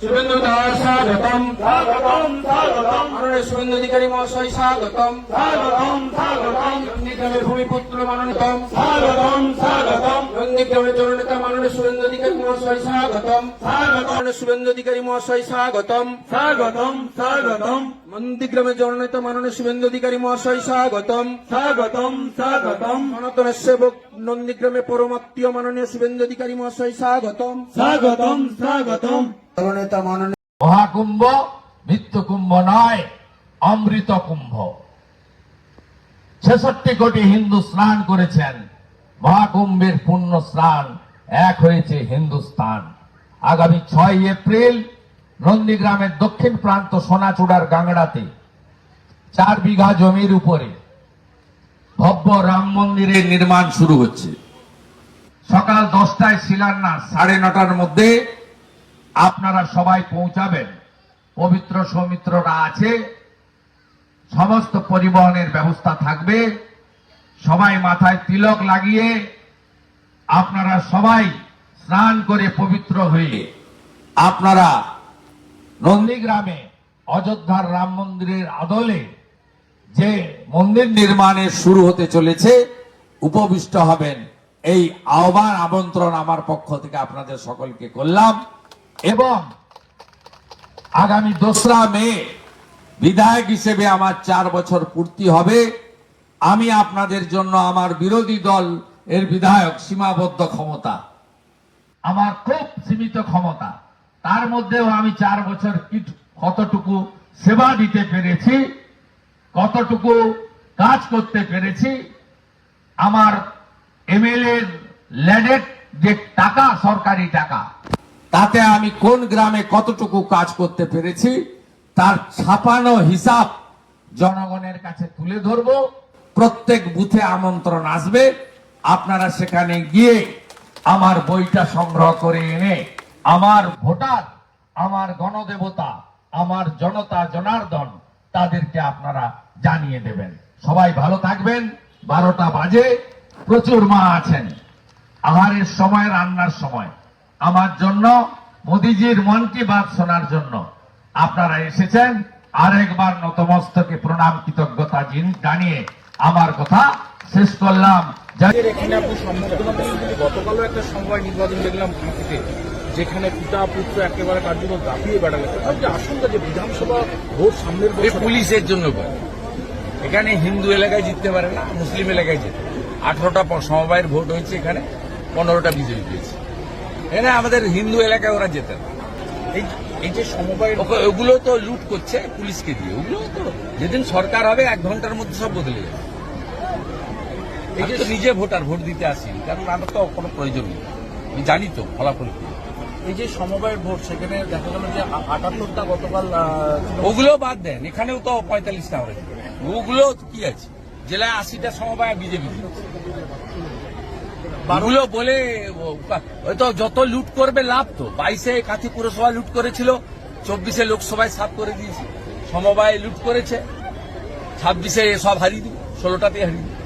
শুভেন্দু দাস স্বাগতম। স্বাগতম স্বাগতম। মাননীয় শুভেন্দু অধিকারী মহাশয় স্বাগতম। স্বাগতম স্বাগতম। ভূমিপুত্র মাননীতম স্বাগতম স্বাগতম। নন্দীগ্রামের জননেতা মাননীয় শুভেন্দু অধিকারী মহাশয় স্বাগতম স্বাগতম। মাননীয় অধিকারী মহাশয় স্বাগতম স্বাগতম। স্বাগতম নন্দীগ্রামের জননেতা মাননীয় শুভেন্দু অধিকারী মহাশয় স্বাগতম স্বাগতম স্বাগতম সনাতনের সেবক নন্দীগ্রামে পরমাত্মীয় মাননীয় শুভেন্দু অধিকারী মহাশয় স্বাগতম। স্বাগতম স্বাগতম। জননেতা মাননীয় মহাকুম্ভ মৃত্যু কুম্ভ নয় অমৃত কুম্ভ ছেষট্টি কোটি হিন্দু স্নান করেছেন। মহাকুম্ভের পুণ্য স্নান এক হয়েছে হিন্দুস্তান আগামী ছয় এপ্রিল নন্দীগ্রামের দক্ষিণ প্রান্ত সোনাচূড়ার গাংড়াতে চার বিঘা জমির উপরে ভব্য রাম মন্দিরের নির্মাণ শুরু হচ্ছে। সকাল দশটায় শিলান্যাস, সাড়ে নটার মধ্যে আপনারা সবাই পৌঁছাবেন। পবিত্র সৌমিত্ররা আছে। সমস্ত পরিবহনের ব্যবস্থা থাকবে। সবাই মাথায় তিলক লাগিয়ে আপনারা সবাই স্নান করে পবিত্র হয়ে আপনারা নন্দীগ্রামে অযোধ্যার রাম মন্দিরের আদলে যে মন্দির নির্মাণের শুরু হতে চলেছে, উপবিষ্ট হবেন এই আহ্বান, আমন্ত্রণ আমার পক্ষ থেকে আপনাদের সকলকে করলাম। এবং আগামী দোসরা মে বিধায়ক হিসেবে আমার চার বছর পূর্তি হবে। আমি আপনাদের জন্য আমার বিরোধী দল এর বিধায়ক সীমাবদ্ধ ক্ষমতা। আমার খুব সীমিত ক্ষমতা। তার মধ্যেও আমি চার বছর কতটুকু সেবা দিতে পেরেছি, কতটুকু কাজ করতে পেরেছি, আমার এমএলএ ল্যাডের যে টাকা, সরকারি টাকা, তাতে আমি কোন গ্রামে কতটুকু কাজ করতে পেরেছি, তার ছাপানো হিসাব জনগণের কাছে তুলে ধরব। প্রত্যেক বুথে আমন্ত্রণ আসবে। আপনারা সেখানে গিয়ে আমার বইটা সংগ্রহ করে এনে আমার ভোটার, আমার গণদেবতা, আমার জনতা, জনার্দন তাদেরকে আপনারা জানিয়ে দেবেন। সবাই ভালো থাকবেন। বারোটা বাজে। প্রচুর মা আছেন। আহারের সময়, রান্নার সময়। আমার জন্য মোদিজির মন কি বাত শোনার জন্য আপনারা এসেছেন। আরেকবার নতমস্তকে প্রণাম কৃতজ্ঞতা জিন- জানিয়ে আমার কথা শেষ করলাম। গতকালও একটা সমবায় নির্বাচন দেখলাম কাঁথিতে যেখানে পিতা পুত্র একেবারে কার্যকর দাপিয়ে বেড়ালে। যে আশঙ্কা যে বিধানসভা ভোট সামনের পুলিশের জন্য এখানে হিন্দু এলাকায় জিততে পারে না মুসলিম এলাকায় যেতে আঠারোটা সমবায়ের ভোট হয়েছে এখানে পনেরোটা বিজেপি পেয়েছে। এখানে আমাদের হিন্দু এলাকায় ওরা যেতে না। এই এই যে সমবায় ওগুলো তো লুট করছে পুলিশকে দিয়ে। ওগুলো তো যেদিন সরকার হবে এক ঘণ্টার মধ্যে সব বদলে যাবে। এই যে নিজে ভোটার ভোট দিতে আসি কারণ আমার তো কোনো প্রয়োজন নেই। আমি জানি তো ফলাফল কি। এই যে সমবায়ের ভোট সেখানে দেখা গেল যে আটাত্তরটা গতকাল ওগুলো বাদ দেন এখানেও তো পঁয়তাল্লিশটা হবে। ওগুলো কি আছে? জেলায় আশিটা সমবায় বিজেপি ওগুলো বলে তো যত লুট করবে লাভ তো। বাইশে কাঁথি পুরসভা লুট করেছিল, চব্বিশে লোকসভায় সাফ করে দিয়েছে। সমবায় লুট করেছে, ছাব্বিশে সব হারিয়ে দিবে ষোলোটাতে হারিয়ে দিবে।